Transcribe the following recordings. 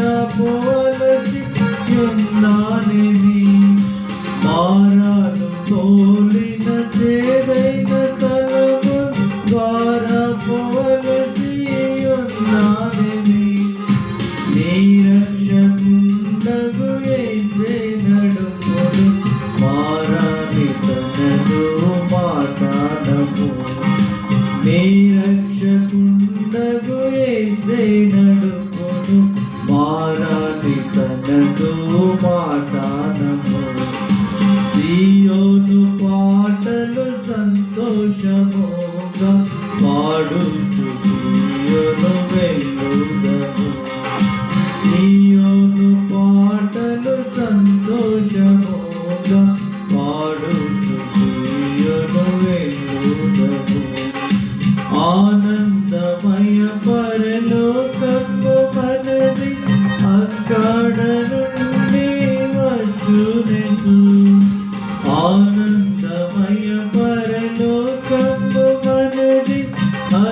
మారబోలసి ఉన్నానేమి మారాను తోలిన చేదైన తలము ద్వారపోలసి ఉన్నానేమి నీరక్షకుండగు వేసే నడుపుడు మారాని తనదు మాట్లాడము నీరక్షకుండగు వేసే నడుపుడు నడుపును తనతో మాటాడము సీయోను పాటలు సంతోషము.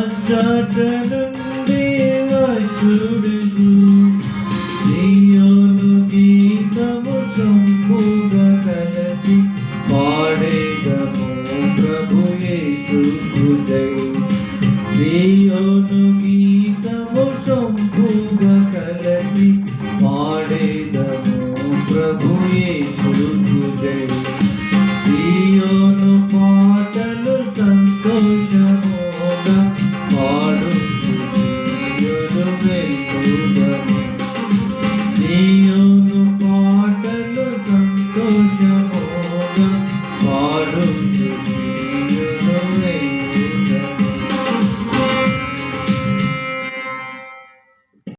అచ్చట నుండి వచ్చునెసు సియోను గీతము సంపూగా కలసి పాడేదము ప్రభు యేసు జై సియోను గీతము సంపూగా కలసి పాడేదము ప్రభు Thank you.